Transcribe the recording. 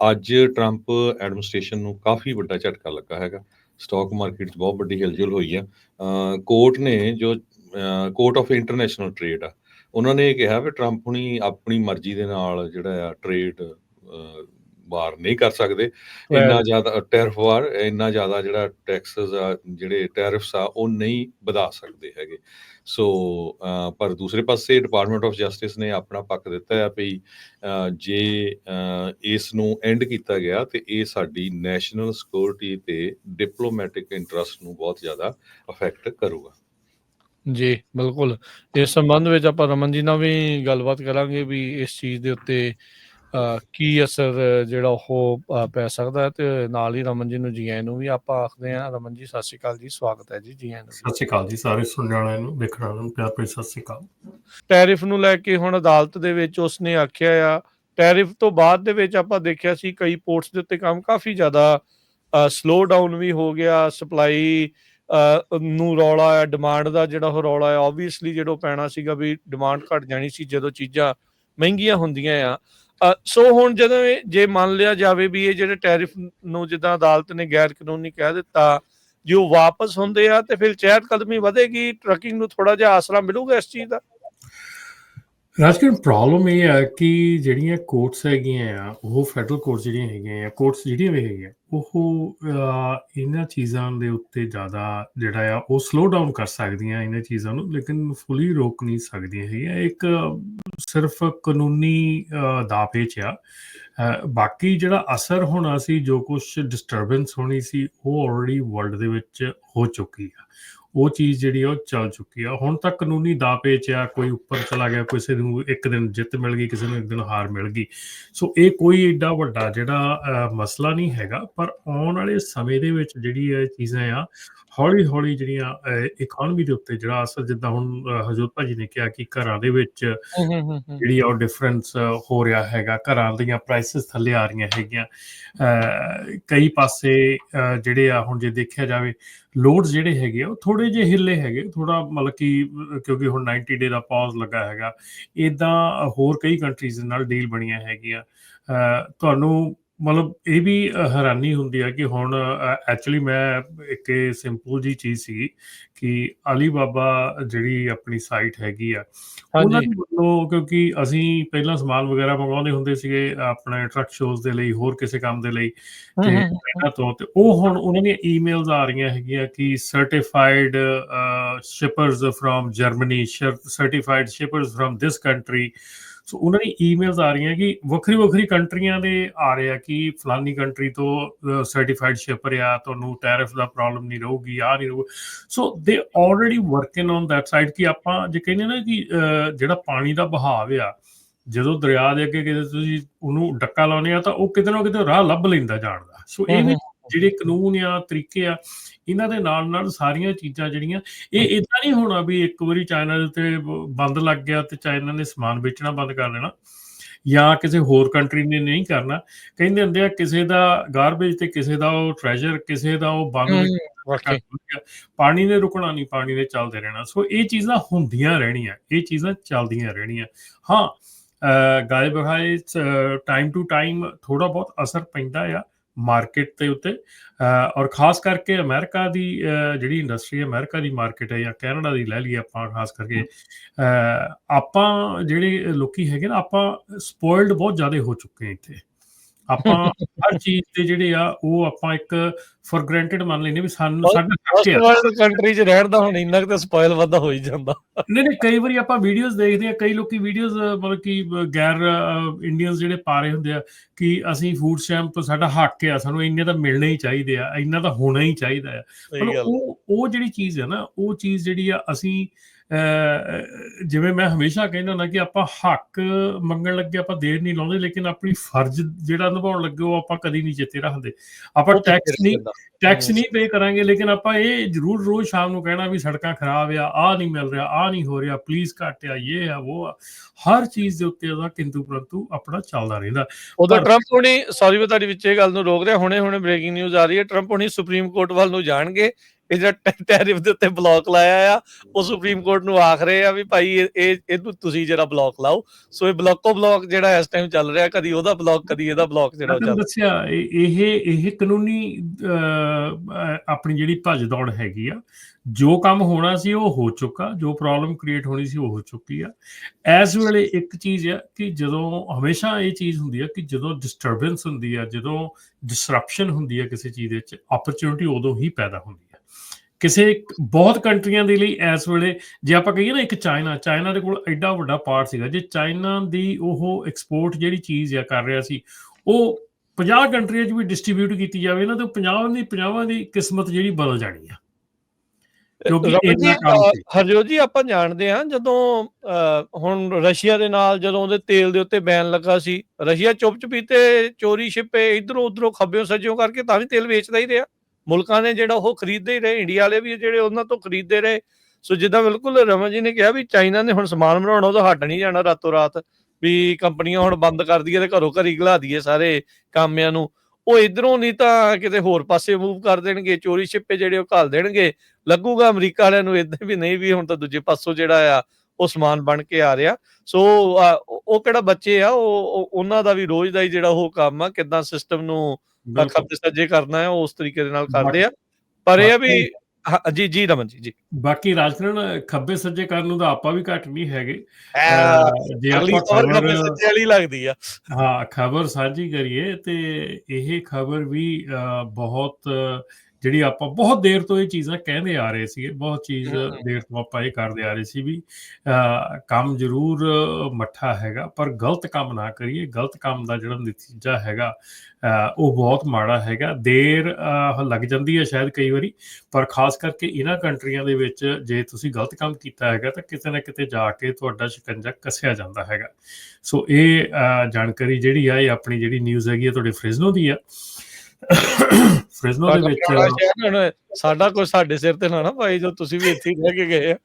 ਅੱਜ Trump administration ਨੂੰ ਕਾਫੀ ਵੱਡਾ ਝਟਕਾ ਲੱਗਾ ਹੈਗਾ। ਸਟਾਕ ਮਾਰਕੀਟ 'ਚ ਬਹੁਤ ਵੱਡੀ ਹਿਲਜੁਲ ਹੋਈ ਆ। ਕੋਰਟ ਨੇ ਜੋ ਕੋਰਟ ਆਫ ਇੰਟਰਨੈਸ਼ਨਲ ਟ੍ਰੇਡ ਆ, ਉਹਨਾਂ ਨੇ ਇਹ ਕਿਹਾ ਵੀ ਟਰੰਪ ਹੁਣੀ ਆਪਣੀ ਮਰਜ਼ੀ ਦੇ ਨਾਲ ਜਿਹੜਾ ਆ ਟ੍ਰੇਡ ਵਾਰ ਨਹੀਂ ਕਰ ਸਕਦੇ। ਇੰਨਾ ਜ਼ਿਆਦਾ ਟੈਰਿਫ ਵਾਰ ਇੰਨਾ ਜ਼ਿਆਦਾ ਜਿਹੜਾ ਟੈਕਸਸ ਆ ਜਿਹੜੇ ਟੈਰਿਫਸ ਆ ਉਹ ਨਹੀਂ ਵਧਾ ਸਕਦੇ ਹੈਗੇ। ਸੋ ਪਰ ਦੂਸਰੇ ਪਾਸੇ ਡਿਪਾਰਟਮੈਂਟ ਆਫ ਜਸਟਿਸ ਨੇ ਆਪਣਾ ਪੱਖ ਦਿੱਤਾ ਹੈ ਵੀ ਅ, ਜੇ ਇਸ ਨੂੰ ਐਂਡ ਕੀਤਾ ਗਿਆ ਤੇ ਇਹ ਸਾਡੀ ਨੈਸ਼ਨਲ ਸਿਕਿਉਰਿਟੀ ਤੇ ਡਿਪਲੋਮੈਟਿਕ ਇੰਟਰਸਟ ਨੂੰ ਬਹੁਤ ਜ਼ਿਆਦਾ ਅਫੈਕਟ ਕਰੂਗਾ। ਜੀ ਬਿਲਕੁਲ। ਇਸ ਸੰਬੰਧ ਵਿੱਚ ਆਪਾਂ ਰਮਨ ਜੀ ਨਾਲ ਵੀ ਗੱਲਬਾਤ ਕਰਾਂਗੇ ਵੀ ਇਸ ਚੀਜ਼ ਦੇ ਉੱਤੇ ਕੀ ਅਸਰ ਜਿਹੜਾ ਉਹ ਪੈ ਸਕਦਾ ਹੈ? ਤੇ ਨਾਲ ਹੀ ਰਮਨ ਜੀ ਨੂੰ ਜੀ ਆਇਆਂ ਨੂੰ ਵੀ ਆਪਾਂ ਆਖਦੇ ਹਾਂ। ਰਮਨ ਜੀ ਸਤਿ ਸ਼੍ਰੀ ਅਕਾਲ ਜੀ। ਸਵਾਗਤ ਹੈ ਜੀ ਜੀ ਆਇਆਂ ਨੂੰ ਸਤਿ ਸ਼੍ਰੀ ਅਕਾਲ ਜੀ ਸਾਰੇ ਸੁਣਨ ਵਾਲਿਆਂ ਨੂੰ ਦੇਖਣ ਵਾਲਿਆਂ ਨੂੰ ਪਿਆਰ ਭਰੀ ਸਤਿ ਸ਼੍ਰੀ ਅਕਾਲ। ਟੈਰਿਫ ਨੂੰ ਲੈ ਕੇ ਹੁਣ ਅਦਾਲਤ ਦੇ ਵਿੱਚ ਉਸਨੇ ਆਖਿਆ ਆ ਟੈਰਿਫ ਤੋਂ ਬਾਅਦ ਦੇ ਵਿੱਚ ਆਪਾਂ ਦੇਖਿਆ ਸੀ ਕਈ ਪੋਰਟਸ ਦੇ ਉੱਤੇ ਕੰਮ ਕਾਫੀ ਜ਼ਿਆਦਾ ਸਲੋ ਡਾਊਨ ਵੀ ਹੋ ਗਿਆ। ਸਪਲਾਈ ਨੂੰ ਰੌਲਾ ਆ ਡਿਮਾਂਡ ਦਾ ਜਿਹੜਾ ਉਹ ਰੌਲਾ ਆ ਆਬਵੀਅਸਲੀ ਜਿਹੜਾ ਪੈਣਾ ਸੀਗਾ ਵੀ ਡਿਮਾਂਡ ਘਟ ਜਾਣੀ ਸੀ ਜਦੋਂ ਚੀਜ਼ਾਂ ਮਹਿੰਗੀਆਂ ਹੁੰਦੀਆਂ ਆ। ਸੋ ਹੁਣ ਜਦੋਂ ਇਹ ਜੇ ਮੰਨ ਲਿਆ ਜਾਵੇ ਵੀ ਇਹ ਜਿਹੜੇ ਟੈਰਿਫ ਨੂੰ ਜਿੱਦਾਂ ਅਦਾਲਤ ਨੇ ਗੈਰ ਕਾਨੂੰਨੀ ਕਹਿ ਦਿੱਤਾ, ਜੇ ਉਹ ਵਾਪਸ ਹੁੰਦੇ ਆ ਤੇ ਫਿਰ ਚਹਿਰ ਕਦਮੀ ਵਧੇਗੀ, ਟਰੱਕਿੰਗ ਨੂੰ ਥੋੜਾ ਜਿਹਾ ਆਸਰਾ ਮਿਲੂਗਾ ਇਸ ਚੀਜ਼ ਦਾ? ਰਾਜਕੀਰ ਪ੍ਰੋਬਲਮ ਇਹ ਆ ਕਿ ਜਿਹੜੀਆਂ ਕੋਰਟਸ ਹੈਗੀਆਂ ਆ ਉਹ ਫੈਡਰਲ ਕੋਰਟਸ ਜਿਹੜੀਆਂ ਹੈਗੀਆਂ ਆ ਕੋਰਟਸ ਜਿਹੜੀਆਂ ਵੀ ਹੈਗੀਆਂ ਉਹ ਇਹਨਾਂ ਚੀਜ਼ਾਂ ਦੇ ਉੱਤੇ ਜ਼ਿਆਦਾ ਜਿਹੜਾ ਆ ਉਹ ਸਲੋ ਡਾਊਨ ਕਰ ਸਕਦੀਆਂ ਇਹਨਾਂ ਚੀਜ਼ਾਂ ਨੂੰ ਲੇਕਿਨ ਫੁੱਲੀ ਰੋਕ ਨਹੀਂ ਸਕਦੀਆਂ ਹੈਗੀਆਂ। ਇੱਕ ਸਿਰਫ ਕਾਨੂੰਨੀ ਅਹ, ਦਾਅਪੇਚ ਆ। ਬਾਕੀ ਜਿਹੜਾ ਅਸਰ ਹੋਣਾ ਸੀ ਜੋ ਕੁਝ ਡਿਸਟਰਬੈਂਸ ਹੋਣੀ ਸੀ ਉਹ ਆਲਰੇਡੀ ਵਰਲਡ ਦੇ ਵਿੱਚ ਹੋ ਚੁੱਕੀ ਆ। ਉਹ ਚੀਜ਼ ਜਿਹੜੀ ਉਹ ਚੱਲ ਚੁੱਕੀ ਆ। ਹੁਣ ਤੱਕ ਕਾਨੂੰਨੀ ਦਾਅਪੇਚ ਆ ਕੋਈ ਉੱਪਰ ਚਲਾ ਗਿਆ ਕਿਸੇ ਨੂੰ ਇੱਕ ਦਿਨ ਜਿੱਤ ਮਿਲ ਗਈ ਕਿਸੇ ਨੂੰ ਇੱਕ ਦਿਨ ਹਾਰ ਮਿਲ ਗਈ। ਸੋ ਇਹ ਕੋਈ ਏਡਾ ਵੱਡਾ ਜਿਹੜਾ ਮਸਲਾ ਨਹੀਂ ਹੈਗਾ ਪਰ ਆਉਣ ਵਾਲੇ ਸਮੇਂ ਦੇ ਵਿੱਚ ਜਿਹੜੀ ਇਹ ਚੀਜ਼ਾਂ ਆ ਹੌਲੀ ਹੌਲੀ ਜਿਹੜੀਆਂ ਇਕਨੋਮੀ ਦੇ ਉੱਤੇ ਜਿਹੜਾ ਅਸਰ ਜਿੱਦਾਂ ਹੁਣ ਹਜੂਰ ਭਾਜੀ ਨੇ ਕਿਹਾ ਕਿ ਘਰਾਂ ਦੇ ਵਿੱਚ ਜਿਹੜੀ ਆ ਉਹ ਡਿਫਰੈਂਸ ਹੋ ਰਿਹਾ ਹੈਗਾ ਘਰਾਂ ਦੀਆਂ ਪ੍ਰਾਈਸਸ ਥੱਲੇ ਆ ਰਹੀਆਂ ਹੈਗੀਆਂ। ਕਈ ਪਾਸੇ ਜਿਹੜੇ ਆ ਹੁਣ ਜੇ ਦੇਖਿਆ ਜਾਵੇ ਲੋਡਸ ਜਿਹੜੇ ਹੈਗੇ ਆ, ਉਹ ਥੋੜੇ ਜਿਹੇ ਹਿੱਲੇ ਹੈਗੇ ਥੋੜਾ ਮਤਲਬ ਕਿ, ਕਿਉਂਕਿ ਹੁਣ 90 ਡੇ ਦਾ ਪੌਜ਼ ਲੱਗਾ ਹੈਗਾ। ਇਦਾਂ ਹੋਰ ਕਈ ਕੰਟਰੀਜ਼ ਨਾਲ ਡੀਲ ਬਣੀਆਂ ਹੈਗੀਆਂ। ਤੁਹਾਨੂੰ ਮਤਲਬ ਇਹ ਵੀ ਹੈਰਾਨੀ ਹੁੰਦੀ ਹੈ ਕਿ ਹੁਣ ਐਕਚੁਅਲੀ ਮੈਂ ਇੱਕ ਸਿੰਪਲ ਜੀ ਚੀਜ਼ ਸੀ ਕਿ ਅਲੀ ਬਾਬਾ ਜਿਹੜੀ ਆਪਣੀ ਸਾਈਟ ਹੈਗੀ ਆ ਉਹਨਾਂ ਦੇ ਵੱਲੋਂ ਕਿਉਂਕਿ ਅਸੀਂ ਪਹਿਲਾਂ ਸਮਾਨ ਵਗੈਰਾ ਮੰਗਵਾਉਂਦੇ ਹੁੰਦੇ ਸੀਗੇ ਆਪਣੇ ਟਰੱਕ ਸ਼ੋਜ਼ ਦੇ ਲਈ ਹੋਰ ਕਿਸੇ ਕੰਮ ਦੇ ਲਈ ਤੇ ਇਹਨਾਂ ਤੋਂ ਤੇ ਉਹ ਹੁਣ ਉਹਨਾਂ ਦੀਆਂ ਈਮੇਲਸ ਆ ਰਹੀਆਂ ਹੈਗੀਆਂ ਕਿ certified shippers firm Germany certified shippers firm this country so ਉਹਨਾਂ ਦੀ ਈਮੇਲਸ ਆ ਰਹੀਆਂ ਕਿ ਵੱਖਰੀ ਵੱਖਰੀ ਕੰਟਰੀਆਂ ਦੇ ਆ ਰਿਹਾ ਕਿ ਫਲਾਨੀ ਕੰਟਰੀ ਤੋਂ ਸਰਟੀਫਾਈਡ ਸ਼ਿਪਰ ਆ ਤੁਹਾਨੂੰ ਟੈਰਿਫ ਦਾ ਪ੍ਰੋਬਲਮ ਨਹੀਂ ਰਹੂਗੀ ਆ ਨਹੀਂ ਰਹੂ so they already working on that side ਕਿ ਆਪਾਂ ਜੇ ਕਹਿੰਦੇ ਨਾ ਕਿ ਜਿਹੜਾ ਪਾਣੀ ਦਾ ਬਹਾਵ ਆ ਜਦੋਂ ਦਰਿਆ ਦੇ ਅੱਗੇ ਕਿਤੇ ਤੁਸੀਂ ਉਹਨੂੰ ਡੱਕਾ ਲਾਉਨੇ ਆ ਤਾਂ ਉਹ ਕਿਤੇ ਨਾ ਕਿਤੇ ਰਾਹ ਲੱਭ ਲੈਂਦਾ ਜਾਣ ਦਾ। ਸੋ ਇਹ ਵੀ ਜਿਹੜੇ ਕਾਨੂੰਨ ਆ ਤਰੀਕੇ ਆ ਇਹਨਾਂ ਦੇ ਨਾਲ ਨਾਲ ਸਾਰੀਆਂ ਚੀਜ਼ਾਂ ਜਿਹੜੀਆਂ ਇਹ ਇਦਾਂ ਨਹੀਂ ਹੋਣਾ ਵੀ ਇੱਕ ਵਾਰੀ ਚਾਈਨਾ ਦੇ ਉੱਤੇ ਬੰਦ ਲੱਗ ਗਿਆ ਤੇ ਚਾਈਨਾ ਨੇ ਸਮਾਨ ਵੇਚਣਾ ਬੰਦ ਕਰ ਦੇਣਾ ਜਾਂ ਕਿਸੇ ਹੋਰ ਕੰਟਰੀ ਨੇ ਨਹੀਂ ਕਰਨਾ। ਕਹਿੰਦੇ ਹੁੰਦੇ ਆ ਕਿਸੇ ਦਾ ਗਾਰਬੇਜ ਤੇ ਕਿਸੇ ਦਾ ਉਹ ਟ੍ਰੈਜਰ ਕਿਸੇ ਦਾ ਉਹ ਬੰਦ ਵਾਕਈ। ਪਾਣੀ ਨੇ ਰੁਕਣਾ ਨਹੀਂ ਪਾਣੀ ਨੇ ਚੱਲਦੇ ਰਹਿਣਾ। ਸੋ ਇਹ ਚੀਜ਼ਾਂ ਹੁੰਦੀਆਂ ਰਹਿਣੀਆਂ ਇਹ ਚੀਜ਼ਾਂ ਚੱਲਦੀਆਂ ਰਹਿਣੀਆਂ। ਹਾਂ ਗਾਏ ਬਖਾਏ ਟਾਈਮ ਟੂ ਟਾਈਮ ਥੋੜਾ ਬਹੁਤ ਅਸਰ ਪੈਂਦਾ ਆ। ਮਾਰਕੀਟ ਦੇ ਉੱਤੇ ਔਰ ਖਾਸ ਕਰਕੇ ਅਮਰੀਕਾ ਦੀ ਜਿਹੜੀ ਇੰਡਸਟਰੀ ਹੈ ਅਮਰੀਕਾ ਦੀ ਮਾਰਕੀਟ ਹੈ ਜਾਂ ਕੈਨੇਡਾ ਦੀ ਲੈ ਲਈਏ ਆਪਾਂ ਖਾਸ ਕਰਕੇ ਆਪਾਂ ਜਿਹੜੇ ਲੋਕੀ ਹੈਗੇ ਨਾ ਆਪਾਂ ਸਪੋਇਲਡ ਬਹੁਤ ਜ਼ਿਆਦਾ ਹੋ ਚੁੱਕੇ ਇੱਥੇ। ਆਪਾਂ ਹਰ ਚੀਜ਼ ਦੇ ਜਿਹੜੇ ਆ ਉਹ ਆਪਾਂ ਇੱਕ ਫॉर ਗ੍ਰਾਂਟਡ ਮੰਨ ਲੈਨੇ ਵੀ ਸਾਨੂੰ ਸਾਡਾ ਫਸਟ ਵਰਲਡ ਕੰਟਰੀ 'ਚ ਰਹਿਣ ਦਾ ਹੁਣ ਇੰਨਾ ਕੁ ਤਾਂ ਸਪੋਇਲ ਵੱਧਾ ਹੋ ਹੀ ਜਾਂਦਾ। ਨਹੀਂ ਨਹੀਂ ਕਈ ਵਾਰੀ ਆਪਾਂ ਵੀਡੀਓਜ਼ ਦੇਖਦੇ ਆ ਕਈ ਲੋਕੀ ਵੀਡੀਓਜ਼ ਮਤਲਬ ਕਿ ਗੈਰ ਇੰਡੀਅਨਸ ਜਿਹੜੇ ਪਾ ਰਹੇ ਹੁੰਦੇ ਆ ਕਿ ਅਸੀਂ ਫੂਡ ਸਟੈਂਪ ਸਾਡਾ ਹੱਕ ਆ ਸਾਨੂੰ ਇੰਨੇ ਤਾਂ ਮਿਲਣੇ ਹੀ ਚਾਹੀਦੇ ਆ ਇੰਨਾ ਤਾਂ ਹੋਣਾ ਹੀ ਚਾਹੀਦਾ ਆ। ਮਤਲਬ ਉਹ ਉਹ ਜਿਹੜੀ ਚੀਜ਼ ਹੈ ਨਾ ਉਹ ਚੀਜ਼ ਜਿਹੜੀ ਆ ਅਸੀਂ ਜਿਵੇਂ ਮੈਂ ਹਮੇਸ਼ਾ ਕਹਿੰਦਾ ਹੁੰਦਾ ਕਿ ਆਪਾਂ ਹੱਕ ਮੰਗਣ ਲੱਗੇ ਆਪਾਂ ਦੇਰ ਨਹੀਂ ਲਾਉਂਦੇ ਲੇਕਿਨ ਆਪਣੀ ਫਰਜ਼ ਜਿਹੜਾ ਨਿਭਾਉਣ ਲੱਗੇ ਉਹ ਆਪਾਂ ਕਦੀ ਨਹੀਂ ਚੇਤੇ ਰੱਖਦੇ ਆਪਾਂ ਟੈਕਸ ਨਹੀਂ? ਟੈਕਸ। ਨਹੀਂ ਪੇ ਕਰਾਂਗੇ ਲੇਕਿਨ ਆਪਾਂ ਇਹ ਜ਼ਰੂਰ ਰੋਜ਼ ਸ਼ਾਮ ਨੂੰ ਕਹਿਣਾ ਵੀ ਸੜਕਾਂ ਖਰਾਬ ਆ ਆ ਨਹੀਂ ਮਿਲ ਰਿਹਾ ਆ ਨਹੀਂ ਹੋ ਰਿਹਾ ਪਲੀਜ਼ ਘੱਟ ਆ ਇਹ ਆ ਉਹ ਆ ਹਰ ਚੀਜ਼ ਦੇ ਉੱਤੇ ਉਹਦਾ ਕਿੰਤੂ ਪਰੰਤੂ ਆਪਣਾ ਚੱਲਦਾ ਰਹਿੰਦਾ ਪਰ- ਟਰੰਪ ਹੁਣੀ ਸੌਰੀ ਮੈਂ ਤੁਹਾਡੀ ਵਿੱਚ ਇਹ ਗੱਲ ਨੂੰ ਰੋਕ ਰਿਹਾ ਹੁਣੇ ਹੁਣੇ ਬ੍ਰੇਕਿੰਗ ਨਿਊਜ਼ ਆ ਰਹੀ ਹੈ ਟਰੰਪ ਹੁਣੀ ਸੁਪਰੀਮ ਕੋਰਟ ਵੱਲ ਨੂੰ ਜਾਣਗੇ ਇਹ ਜਿਹੜਾ ਟੈਰਿਫ ਦੇ ਉੱਤੇ ਬਲੌਕ ਲਾਇਆ ਆ। ਉਹ ਸੁਪਰੀਮ ਕੋਰਟ ਨੂੰ ਆਖ ਰਹੇ ਆ ਵੀ ਭਾਈ ਇਹ ਇਹਨੂੰ ਤੁਸੀਂ ਜਿਹੜਾ ਬਲੌਕ ਲਾਓ। ਸੋ ਇਹ ਬਲੌਕੋ ਬਲੌਕ ਜਿਹੜਾ ਇਸ ਟਾਈਮ ਚੱਲ ਰਿਹਾ ਕਦੀ ਉਹਦਾ ਬਲੌਕ ਕਦੀ ਇਹਦਾ ਬਲੌਕ ਜਿਹੜਾ ਚੱਲ ਰਿਹਾ ਦੱਸਿਆ ਇਹ ਇਹ ਕਾਨੂੰਨੀ ਆਪਣੀ ਜਿਹੜੀ ਭੱਜ ਦੌੜ ਹੈਗੀ ਆ ਜੋ ਕੰਮ ਹੋਣਾ ਸੀ ਉਹ ਹੋ ਚੁੱਕਾ ਜੋ ਪ੍ਰੋਬਲਮ ਕ੍ਰੀਏਟ ਹੋਣੀ ਸੀ ਉਹ ਹੋ ਚੁੱਕੀ ਆ। ਐਸ ਵੇਲੇ ਇੱਕ ਚੀਜ਼ ਆ ਕਿ ਜਦੋਂ ਹਮੇਸ਼ਾ ਇਹ ਚੀਜ਼ ਹੁੰਦੀ ਆ ਕਿ ਜਦੋਂ ਡਿਸਟਰਬੈਂਸ ਹੁੰਦੀ ਆ ਜਦੋਂ ਡਿਸਰਪਸ਼ਨ ਹੁੰਦੀ ਆ ਕਿਸੇ ਚੀਜ਼ ਦੇ ਵਿੱਚ ਓਪਰਚ्युनिटी ਉਦੋਂ ਹੀ ਪੈਦਾ ਹੁੰਦੀ ਕਿਸੇ ਬਹੁਤ ਕੰਟਰੀਆਂ ਦੇ ਲਈ ਇਸ ਵੇਲੇ ਜੇ ਆਪਾਂ ਕਹੀਏ ਨਾ ਇੱਕ ਚਾਈਨਾ ਚਾਈਨਾ ਦੇ ਕੋਲ ਐਡਾ ਵੱਡਾ ਪਾਰਟ ਸੀਗਾ ਜੇ ਚਾਈਨਾ ਦੀ ਉਹ ਐਕਸਪੋਰਟ ਜਿਹੜੀ ਚੀਜ਼ ਆ ਕਰ ਰਿਹਾ ਸੀ ਉਹ 50 ਕੰਟਰੀਆਂ 'ਚ ਵੀ ਡਿਸਟ੍ਰੀਬਿਊਟ ਕੀਤੀ ਜਾਵੇ ਨਾ ਤਾਂ 50 ਦੀ 50 ਦੀ ਕਿਸਮਤ ਜਿਹੜੀ ਬਦਲ ਜਾਣੀ ਆ। ਹਰਜੋਤ ਜੀ ਆਪਾਂ ਜਾਣਦੇ ਹਾਂ ਜਦੋਂ ਹੁਣ ਰਸ਼ੀਆ ਦੇ ਨਾਲ ਜਦੋਂ ਉਹਦੇ ਤੇਲ ਦੇ ਉੱਤੇ ਬੈਨ ਲੱਗਾ ਸੀ ਰਸ਼ੀਆ ਚੁੱਪ ਚਪੀਤੇ ਚੋਰੀ ਛਿਪੇ ਇਧਰੋਂ ਉਧਰੋਂ ਖੱਬਿਓਂ ਸੱਜਿਓਂ ਕਰਕੇ ਤਾਂ ਵੀ ਤੇਲ ਵੇਚਦਾ ਹੀ ਰਿਹਾ। ਮੁਲਕਾਂ ਨੇ ਜਿਹੜਾ ਉਹ ਖਰੀਦਦੇ ਹੀ ਰਹੇ, ਇੰਡੀਆ ਵਾਲੇ ਵੀ ਜਿਹੜੇ ਉਹਨਾਂ ਤੋਂ ਖਰੀਦਦੇ ਰਹੇ। ਸੋ ਜਿੱਦਾਂ ਬਿਲਕੁਲ ਰਮਨ ਜੀ ਨੇ ਕਿਹਾ ਵੀ ਚਾਈਨਾ ਨੇ ਹੁਣ ਸਮਾਨ ਬਣਾਉਣਾ, ਉਹਦਾ ਹਟ ਨਹੀਂ ਜਾਣਾ ਰਾਤੋਂ ਰਾਤ, ਵੀ ਕੰਪਨੀਆਂ ਹੁਣ ਬੰਦ ਕਰ ਦਈਏ ਤੇ ਘਰੋਂ ਘਰੀ ਘਲਾ ਦਈਏ ਸਾਰੇ ਕਾਮਿਆਂ ਨੂੰ। ਉਹ ਇਧਰੋਂ ਨਹੀਂ ਤਾਂ ਕਿਤੇ ਹੋਰ ਪਾਸੇ ਮੂਵ ਕਰ ਦੇਣਗੇ ਚੋਰੀ ਛਿਪੇ ਜਿਹੜੇ ਉਹ ਘਾਲ ਦੇਣਗੇ, ਲੱਗੂਗਾ ਅਮਰੀਕਾ ਵਾਲਿਆਂ ਨੂੰ ਇਦਾਂ ਵੀ ਨਹੀਂ, ਵੀ ਹੁਣ ਤਾਂ ਦੂਜੇ ਪਾਸੋਂ ਜਿਹੜਾ ਆ ਉਹ ਸਮਾਨ ਬਣ ਕੇ ਆ ਰਿਹਾ। ਸੋ ਉਹ ਕਿਹੜਾ ਬੱਚੇ ਆ? ਉਹ ਉਹ- ਉਹਨਾਂ ਦਾ ਵੀ ਰੋਜ਼ ਦਾ ਹੀ ਜਿਹੜਾ ਉਹ ਕੰਮ ਆ ਕਿਦਾਂ ਸਿਸਟਮ ਨੂੰ ਖੱਬੇ ਸੱਜੇ ਕਰਨਾ ਹੈ ਉਹ ਉਸ ਤਰੀਕੇ ਦੇ ਨਾਲ ਕਰਦੇ ਆ ਪਰ ਇਹ ਆ ਵੀ ਜੀ ਜੀ ਰਮਨ ਜੀ ਜੀ। ਬਾਕੀ ਰਾਜਕਰਨ ਖੱਬੇ ਸੱਜੇ ਕਰਨ ਨੂੰ ਤਾਂ ਆਪਾਂ ਵੀ ਘੱਟ ਨਹੀਂ ਹੈਗੇ। ਜੇ ਆਪਾਂ ਖਬਰ ਖੱਬੇ ਸੱਜੇ ਵਾਲੀ ਲੱਗਦੀ ਆ। ਹਾਂ ਖਬਰ ਸਾਂਝੀ ਕਰੀਏ ਤੇ ਇਹ ਖਬਰ ਵੀ ਬਹੁਤ ਜਿਹੜੀ ਆਪਾਂ ਬਹੁਤ ਦੇਰ ਤੋਂ ਇਹ ਚੀਜ਼ਾਂ ਕਹਿੰਦੇ ਆ ਰਹੇ ਸੀਗੇ ਬਹੁਤ ਚੀਜ਼। ਦੇਰ ਤੋਂ ਆਪਾਂ ਇਹ ਕਰਦੇ ਆ ਰਹੇ ਸੀ ਵੀ ਕੰਮ ਜ਼ਰੂਰ ਮੱਠਾ ਹੈਗਾ ਪਰ ਗਲਤ ਕੰਮ ਨਾ ਕਰੀਏ ਗਲਤ ਕੰਮ ਦਾ ਜਿਹੜਾ ਨਤੀਜਾ ਹੈਗਾ ਉਹ ਬਹੁਤ ਮਾੜਾ ਹੈਗਾ। ਦੇਰ ਲੱਗ ਜਾਂਦੀ ਹੈ ਸ਼ਾਇਦ ਕਈ ਵਾਰੀ ਪਰ ਖਾਸ ਕਰਕੇ ਇਹਨਾਂ ਕੰਟਰੀਆਂ ਦੇ ਵਿੱਚ ਜੇ ਤੁਸੀਂ ਗਲਤ ਕੰਮ ਕੀਤਾ ਹੈਗਾ ਤਾਂ ਕਿਤੇ ਨਾ ਕਿਤੇ ਜਾ ਕੇ ਤੁਹਾਡਾ ਸ਼ਿਕੰਜਾ ਕੱਸਿਆ ਜਾਂਦਾ ਹੈਗਾ। ਸੋ ਇਹ ਜਾਣਕਾਰੀ ਜਿਹੜੀ ਆ ਇਹ ਆਪਣੀ ਜਿਹੜੀ ਨਿਊਜ਼ ਹੈਗੀ ਆ ਤੁਹਾਡੇ ਫ੍ਰਿਜ਼ਨੋ ਦੀ ਆ। ਫ੍ਰਿਜ਼ਨੋ ਦੇ ਵਿੱਚ ਸਾਡਾ ਕੋਈ ਸਾਡੇ ਸਿਰ ਤੇ ਨਾ ਨਾ ਭਾਈ ਜੋ ਤੁਸੀਂ ਵੀ ਇੱਥੇ ਹੀ ਰਹਿ ਕੇ ਗਏ ਆ।